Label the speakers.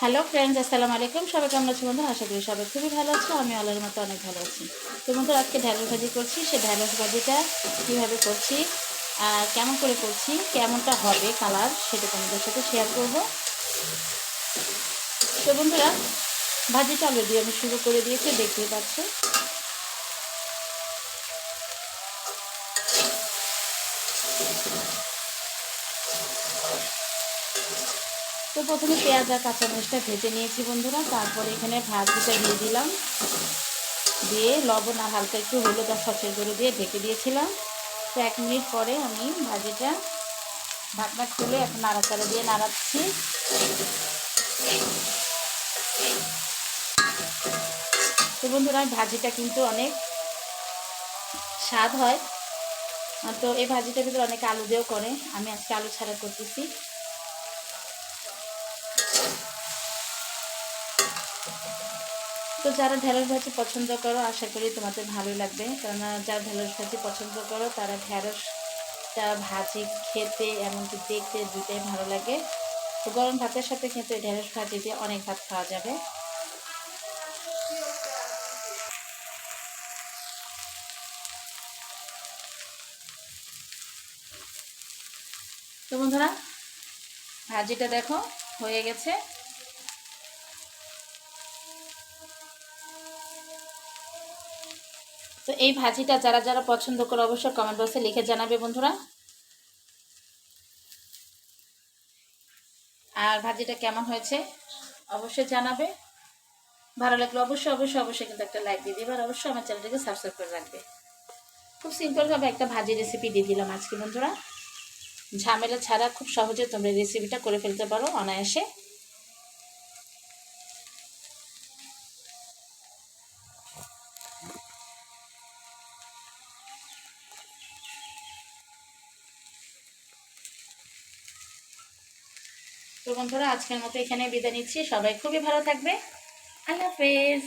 Speaker 1: Hello friends, আসসালামু আলাইকুম। সবাই কেমন আছো বন্ধু আশা করি সবাই খুবই ভালো আছো আমি আল্লাহর মতো অনেক ভালো আছি। তো বন্ধু আজকে ঢ্যাঁড়স ভাজি করছি। সেই ঢ্যাঁড়স ভাজিটা কীভাবে করছি আর কেমন করে করছি, কেমনটা হবে, কালার, সেটা তোমাদের সাথে শেয়ার করব। তো বন্ধুরা, ভাজিটা অলরেডি আমি শুরু করে দিয়েছি, দেখতেই পাচ্ছ। তো প্রথমে পেঁয়াজ আর কাঁচা কাঁচামরিচটা ভেজে নিয়েছি বন্ধুরা, তারপরে এখানে ভাজিটা দিয়ে দিলাম। দিয়ে লবণ আর হালকা একটু হলুদ আর সচের করে দিয়ে ঢেকে দিয়েছিলাম। তো এক মিনিট পরে আমি ভাজিটা ঢাকনা খুলে এখন নাড়াচাড়া দিয়ে নাড়াচ্ছি। তো বন্ধুরা ভাজিটা কিন্তু অনেক স্বাদ হয়। তো এই ভাজিটার ভিতরে অনেক আলু দিয়েও করে, আমি আজকে আলু ছাড়া করতেছি। তো যারা ঢেঁড়স ভাজি পছন্দ করো, আশা করি তোমাদের ভালোই লাগবে। কেননা যারা ঢেঁড়স ভাজি পছন্দ করো, তারা ঢেঁড়সটা ভাজি খেতে এমনকি দেখতে দুটাই ভালো লাগে। তো গরম ভাতের সাথে কিন্তু এই ঢেঁড়স ভাজি দিয়ে অনেক ভাত খাওয়া যাবে। তো বন্ধুরা, ভাজিটা দেখো, হয়ে গেছে। তো এই ভাজিটা যারা যারা পছন্দ করে অবশ্যই কমেন্ট বক্সে লিখে জানাবে বন্ধুরা। আর ভাজিটা কেমন হয়েছে অবশ্যই জানাবে। ভালো লাগলে অবশ্যই অবশ্যই অবশ্যই কিন্তু একটা লাইক দিয়ে দিবে আর অবশ্যই আমার চ্যানেলটাকে সাবস্ক্রাইব করে রাখবে। খুব সিম্পলভাবে একটা ভাজি রেসিপি দিয়ে দিলাম আজকে বন্ধুরা। ঝামেলা ছাড়া খুব সহজে তোমরা রেসিপিটা করে ফেলতে পারো অনায়াসে। তো বন্ধুরা আজকের মতো এখানে বিদায় নিচ্ছি। সবাই খুবই ভালো থাকবে। আল্লাহ হাফেজ।